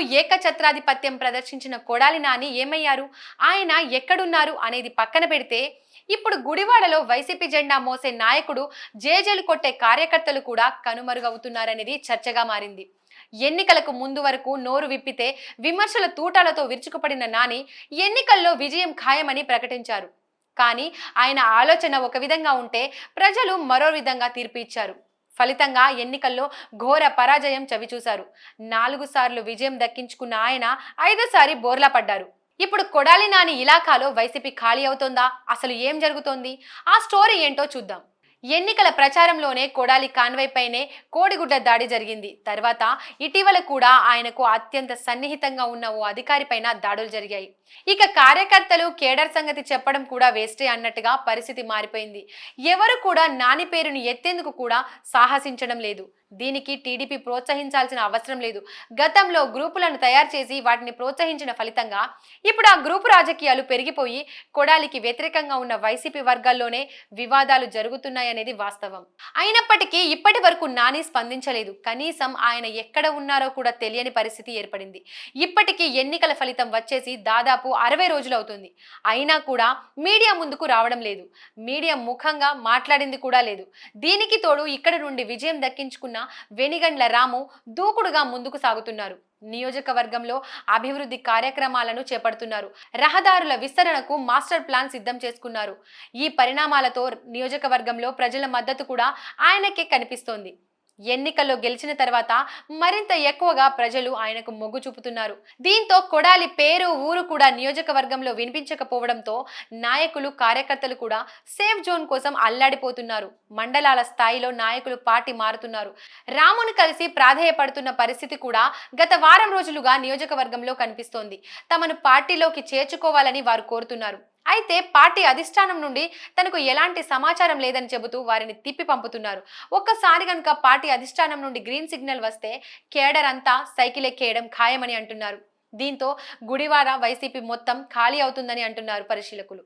ఏకఛత్రాధిపత్యం ప్రదర్శించిన కొడాలి నాని ఏమయ్యారు? ఆయన ఎక్కడున్నారు అనేది పక్కన పెడితే ఇప్పుడు గుడివాడలో వైసీపీ జెండా మోసే నాయకుడు జేజేలు కొట్టే కార్యకర్తలు కూడా కనుమరుగవుతున్నారనేది చర్చగా మారింది. ఎన్నికలకు ముందు వరకు నోరు విప్పితే విమర్శల తూటాలతో విరుచుకుపడిన నాని ఎన్నికల్లో విజయం ఖాయమని ప్రకటించారు. కానీ ఆయన ఆలోచన ఒక విధంగా ఉంటే ప్రజలు మరో విధంగా తీర్పు ఇచ్చారు. ఫలితంగా ఎన్నికల్లో ఘోర పరాజయం చవిచూశారు. నాలుగు సార్లు విజయం దక్కించుకున్న ఆయన ఐదోసారి బోర్లా పడ్డారు. ఇప్పుడు కొడాలి నాని ఇలాకాలో వైసీపీ ఖాళీ అవుతోందా? అసలు ఏం జరుగుతోంది? ఆ స్టోరీ ఏంటో చూద్దాం. ఎన్నికల ప్రచారంలోనే కొడాలి కాన్వై పైనే కోడిగుడ్డ దాడి జరిగింది. తర్వాత ఇటీవల కూడా ఆయనకు అత్యంత సన్నిహితంగా ఉన్న ఓ అధికారిపైన దాడులు జరిగాయి. ఇక కార్యకర్తలు కేడర్ సంగతి చెప్పడం కూడా వేస్టే అన్నట్టుగా పరిస్థితి మారిపోయింది. ఎవరు కూడా నాని పేరుని ఎత్తేందుకు కూడా సాహసించడం లేదు. దీనికి టీడీపీ ప్రోత్సహించాల్సిన అవసరం లేదు. గతంలో గ్రూపులను తయారు చేసి వాటిని ప్రోత్సహించిన ఫలితంగా ఇప్పుడు ఆ గ్రూపు రాజకీయాలు పెరిగిపోయి కొడాలికి వ్యతిరేకంగా ఉన్న వైసీపీ వర్గాల్లోనే వివాదాలు జరుగుతున్నాయనేది వాస్తవం. అయినప్పటికీ ఇప్పటి వరకు నాని స్పందించలేదు. కనీసం ఆయన ఎక్కడ ఉన్నారో కూడా తెలియని పరిస్థితి ఏర్పడింది. ఇప్పటికీ ఎన్నికల ఫలితం వచ్చేసి దాదాపు అరవై రోజులు అవుతుంది. అయినా కూడా మీడియా ముందుకు రావడం లేదు. మీడియా ముఖంగా మాట్లాడింది కూడా లేదు. దీనికి తోడు ఇక్కడ నుండి విజయం దక్కించుకున్న వెనిగండ్ల రాము దూకుడుగా ముందుకు సాగుతున్నారు. నియోజకవర్గంలో అభివృద్ధి కార్యక్రమాలను చేపడుతున్నారు. రహదారుల విస్తరణకు మాస్టర్ ప్లాన్ సిద్ధం చేసుకున్నారు. ఈ పరిణామాలతో నియోజకవర్గంలో ప్రజల మద్దతు కూడా ఆయనకే కనిపిస్తోంది. ఎన్నికల్లో గెలిచిన తర్వాత మరింత ఎక్కువగా ప్రజలు ఆయనకు మొగ్గు చూపుతున్నారు. దీంతో కొడాలి పేరు ఊరు కూడా నియోజకవర్గంలో వినిపించకపోవడంతో నాయకులు కార్యకర్తలు కూడా సేఫ్ జోన్ కోసం అల్లాడిపోతున్నారు. మండలాల స్థాయిలో నాయకులు పార్టీ మారుతున్నారు. రామును కలిసి ప్రాధేయపడుతున్న పరిస్థితి కూడా గత వారం రోజులుగా నియోజకవర్గంలో కనిపిస్తోంది. తమను పార్టీలోకి చేర్చుకోవాలని వారు కోరుతున్నారు. అయితే పార్టీ అధిష్టానం నుండి తనకు ఎలాంటి సమాచారం లేదని చెబుతూ వారిని తిప్పి పంపుతున్నారు. ఒక్కసారి కనుక పార్టీ అధిష్టానం నుండి గ్రీన్ సిగ్నల్ వస్తే కేడర్ అంతా సైకిల్ ఎక్కేయడం ఖాయమని అంటున్నారు. దీంతో గుడివాడ వైసీపీ మొత్తం ఖాళీ అవుతుందని అంటున్నారు పరిశీలకులు.